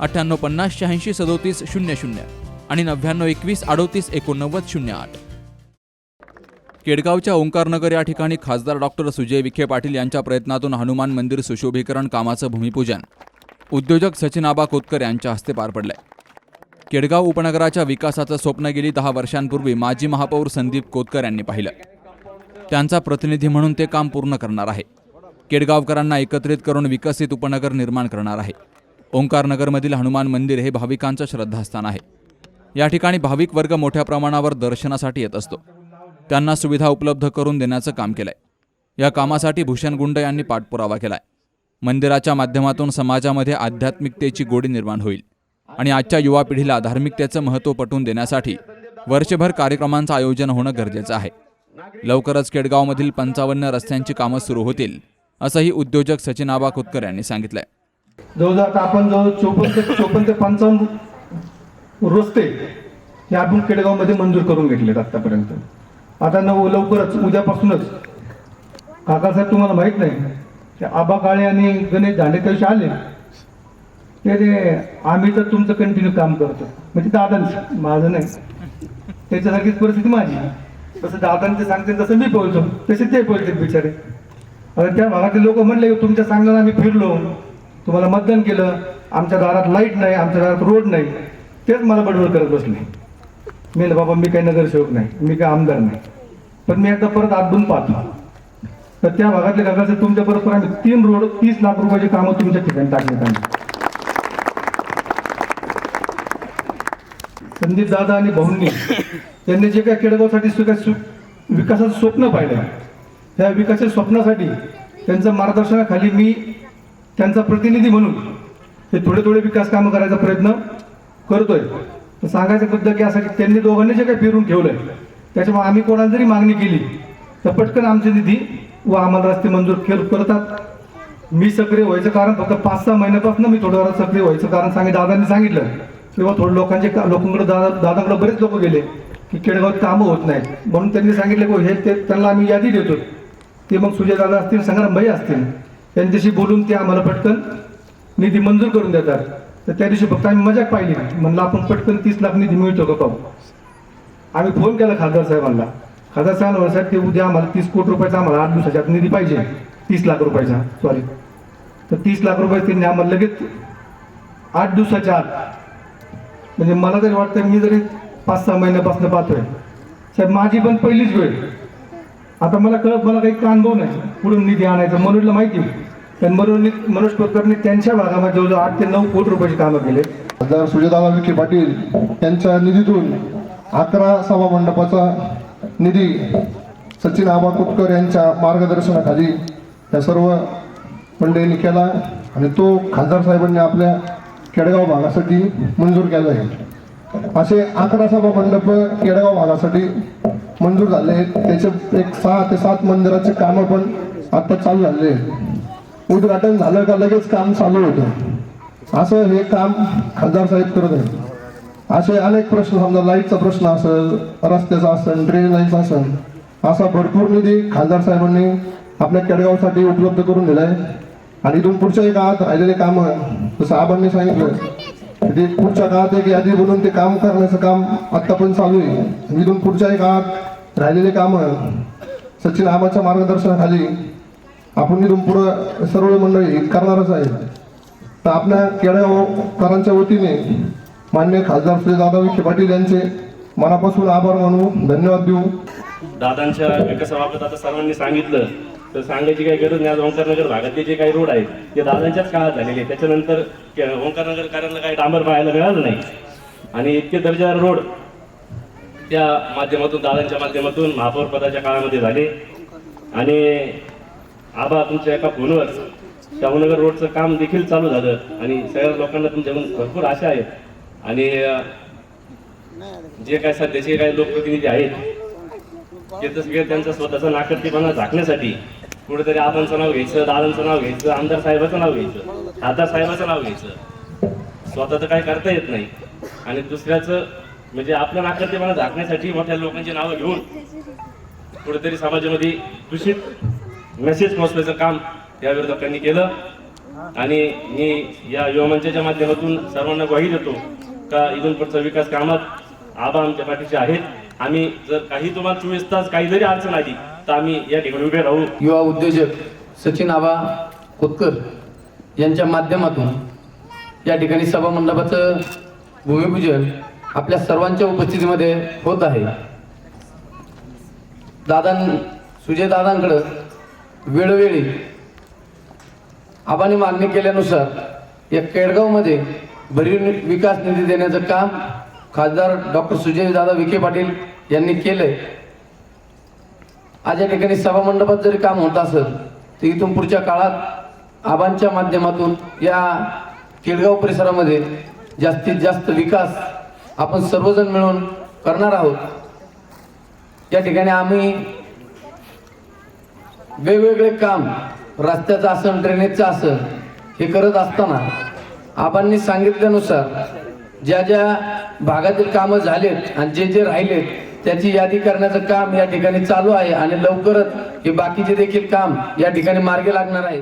अठ्ठ्याण्णव पन्नास शहाऐंशी सदोतीस शून्य शून्य आणि नव्याण्णव एकवीस अडोतीस एकोणनव्वद शून्य आठ. केडगावच्या ओंकारनगर या ठिकाणी खासदार डॉक्टर सुजय विखे पाटील यांच्या प्रयत्नातून हनुमान मंदिर सुशोभीकरण कामाचं भूमिपूजन. उद्योजक सचिन आबा कोतकर यांच्या हस्ते पार पडलंय. केडगाव उपनगराच्या विकासाचं स्वप्न गेली दहा वर्षांपूर्वी माजी महापौर संदीप कोतकर यांनी पाहिलं. त्यांचा प्रतिनिधी म्हणून ते काम पूर्ण करणार आहे. केडगावकरांना एकत्रित करून विकसित उपनगर निर्माण करणार आहे. ओंकारनगरमधील हनुमान मंदिर हे भाविकांचं श्रद्धास्थान आहे. या ठिकाणी भाविक वर्ग मोठ्या प्रमाणावर दर्शनासाठी येत असतो. त्यांना सुविधा उपलब्ध करून देण्याचं काम केलंय. या कामासाठी भूषण गुंड यांनी पाठपुरावा केलाय. मंदिराच्या माध्यमातून समाजामध्ये आध्यात्मिकतेची गोडी निर्माण होईल आणि आजच्या युवा पिढीला धार्मिकतेचं महत्त्व पटवून देण्यासाठी वर्षभर कार्यक्रमांचं आयोजन होणं गरजेचं आहे. लवकरच केडगावमधील पंचावन्न रस्त्यांची कामं सुरू होतील असंही उद्योजक सचिन आबा खोतकर यांनी सांगितलंय. जवळजवळ आता आपण जवळ चोपन्न ते चोपन्न ते पंचावन्न रस्ते हे आपण केडगावमध्ये मंजूर करून घेतलेत आतापर्यंत आता नव लवकरच उद्यापासूनच. काकासाहेब तुम्हाला माहीत नाही ते आबा काळे आणि गणेश दांडे तसे आले. ते ते आम्ही तर तुमचं कंटिन्यू काम करतो. म्हणजे दादांचं. माझं नाही. त्याच्यासारखीच परिस्थिती माझी. तसं दादांचे सांगते तसं मी बोलतो. तसे ते बोलते बिचारे. आता त्या भागातले लोक म्हणले तुमच्या सांगण्याला आम्ही फिरलो. तुम्हाला मतदान केलं आमच्या दारात लाइट नाही आमच्या दारात रोड नाही. तेच मला बडबड करत बसले. मी बाबा मी काही नगरसेवक नाही मी काही आमदार नाही. पण मी एकदा परत आतून पाहतो. तर त्या भागातले काकाचे तुमच्या बरोबर आम्ही तीन रोड तीस लाख रुपयाची कामं तुमच्या ठिकाणी टाकण्यात आली. संदीप दादा आणि भाऊंनी त्यांनी जे काही केडगावसाठी विकासाचं स्वप्न पाहिलं त्या विकासाच्या स्वप्नासाठी त्यांच्या मार्गदर्शनाखाली मी त्यांचा प्रतिनिधी म्हणून हे थोडे थोडे विकास कामं करायचा प्रयत्न करतोय. तर सांगायचं मुद्दा की असं की त्यांनी दोघांनी जे काही फिरून ठेवलंय त्याच्यामुळे आम्ही कोणाला जरी मागणी केली तर पटकन आमचे निधी व आम्हाला रस्ते मंजूर केल करतात. मी सक्रिय व्हायचं कारण फक्त पाच सहा महिन्यापासून मी थोडं वेळात सक्रिय व्हायचं कारण सांगे दादांनी सांगितलं किंवा थोडं लोकांचे का- लोकांकडे दादा दादांकडे बरेच लोक गेले की केडगावात कामं होत नाहीत. म्हणून त्यांनी सांगितलं की हो, हे ते त्यांना आम्ही यादी देतो. ते मग सुजय दादा असतील संग्राम भाई असतील. त्यांच्याशी बोलून ते आम्हाला पटकन निधी मंजूर करून देतात. तर त्या दिवशी फक्त आम्ही मजाक पाहिली. म्हणलं आपण पटकन तीस लाख निधी मिळतो का पाहू? आम्ही फोन केला खासदार साहेबांना. खासदार साहेब साहेब ते उद्या आम्हाला तीस कोटी रुपयाचा आम्हाला आठ दिवसाच्या आत निधी पाहिजे. तीस लाख रुपयाचा. सॉरी तर तीस लाख रुपये त्यांनी आम्हाला लगेच आठ दिवसाच्या आत म्हणजे मला तरी वाटतं मी जरी पाच सहा महिन्यापासून पाहतोय. साहेब माझी पण पहिलीच वेळ. आता मला कळत मला काही अनुभव नाही पुढून निधी आणायचा. मनोजला माहिती पण मनोज मनोज कुलकर्णी त्यांच्या भागामध्ये जवळजवळ आठ ते नऊ कोटी रुपयाची कामं केले. खासदार सुजयदादा विखे पाटील यांच्या निधीतून अकरा सभा मंडपाचा निधी सचिन आबा कुटकर यांच्या मार्गदर्शनाखाली या सर्व मंडळींनी केला आणि तो खासदार साहेबांनी आपल्या केडगाव भागासाठी मंजूर केला आहे. असे अकरा सभा मंडप केडगाव भागासाठी मंजूर झाले आहेत. त्याचे एक सहा ते सात मंदिराचे कामं पण आता चालू झाले आहेत. उद्घाटन झालं का लगेच काम चालू होतं. असं हे काम खासदार साहेब करत आहेत. असे अनेक प्रश्न समजा लाईटचा प्रश्न असेल रस्त्याचा असेल ड्रेन लाईनचा असेल असा भरपूर निधी खासदार साहेबांनी आपल्या केडगावसाठी उपलब्ध करून दिलाय. आणि इथून पुढच्याही काळात राहिलेले कामं जसं आबांनी सांगितलं ते पुढच्या काळात एक यादी बोलून ते काम करण्याचं काम आता पण चालू आहे. इथून पुढच्याही काळात राहिलेले कामं सचिन आबाच्या मार्गदर्शनाखाली आपण इथून पुढं सर्व मंडळी करणारच आहे. तर आपल्या केळ्याकरांच्या वतीने मान्य खासदार सुजयदादा विखे पाटील यांचे मनापासून आभार मानू धन्यवाद देऊ. दादांच्या विकासाबाबत आता सर्वांनी सांगितलं. तर सांगायची काही गरज नाही. आज ओंकारनगर भागातले जे काही रोड आहेत ते दादांच्याच काळात झालेले आहेत. त्याच्यानंतर के- ओंकारनगरकरांना काही डांबर पाहायला मिळालं नाही. आणि इतके दर्जेदार रोड त्या माध्यमातून दादांच्या माध्यमातून महापौर पदाच्या काळामध्ये झाले. आणि आबा तुमच्या एका फोनवर शाहूनगर रोडचं काम देखील चालू झालं. आणि सगळ्या लोकांना तुमच्याकडून भरपूर आशा आहेत. आणि जे काय सध्याचे काही लोकप्रतिनिधी आहेत ते तर सगळे त्यांचा स्वतःचा नाकर्तीपणा झाकण्यासाठी कुठेतरी आबांचं नाव घ्यायचं दादांचं नाव घ्यायचं आमदार साहेबाचं नाव घ्यायचं खासदार साहेबाचं नाव घ्यायचं. स्वतः तर काही करता येत नाही. आणि दुसऱ्याचं म्हणजे आपल्या नाकर्तेपणा झाकण्यासाठी मोठ्या लोकांची नावं घेऊन कुठेतरी समाजामध्ये दूषित मेसेज पोहोचण्याचं काम या विरोधकांनी केलं. आणि मी या युवमंचाच्या माध्यमातून सर्वांना ग्वाही देतो का इथून पुढचा विकास कामात आबा आमच्या पाठीचे आहेत. आम्ही जर काही तुम्हाला चोवीस तास काही जरी अडचण आली तर आम्ही या ठिकाणी उभे राहू. युवा उद्योजक सचिन आबा खोतकर यांच्या माध्यमातून या ठिकाणी सभामंडपाचं भूमिपूजन आपल्या सर्वांच्या उपस्थितीमध्ये होत आहे. दादां सुजय दादांकडं वेळोवेळी आबांनी मागणी केल्यानुसार या केडगावमध्ये भरीव विकास निधी देण्याचं काम खासदार डॉक्टर सुजय दादा विखे पाटील यांनी केलंय. आज या ठिकाणी सभामंडपात जरी काम होत असेल तर इथून पुढच्या काळात आबांच्या माध्यमातून या केळगाव परिसरामध्ये जास्तीत जास्त विकास आपण सर्वजण मिळून करणार आहोत. या ठिकाणी आम्ही वेगवेगळे काम रस्त्याचं आसन ड्रेनेजचं आसन हे करत असताना आबांनी सांगितल्यानुसार ज्या ज्या भागातील कामं झालेत आणि जे जे राहिलेत त्याची यादी करण्याचं काम या ठिकाणी चालू आहे आणि लवकरच हे बाकीचे देखील काम या ठिकाणी मार्गी लागणार आहे.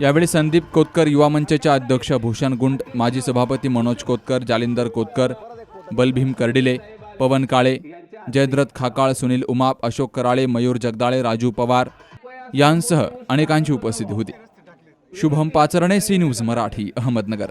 यावेळी संदीप कोतकर युवा मंचचे अध्यक्ष भूषण गुंड माजी सभापती मनोज कोतकर जालिंदर कोतकर बलभीम कर्डिले पवन काळे जयद्रथ खाकाळ सुनील उमाप अशोक कराळे मयूर जगदाळे राजू पवार यांसह अनेकांची उपस्थिती होती. Shubham Pacharne C news Marathi Ahmednagar.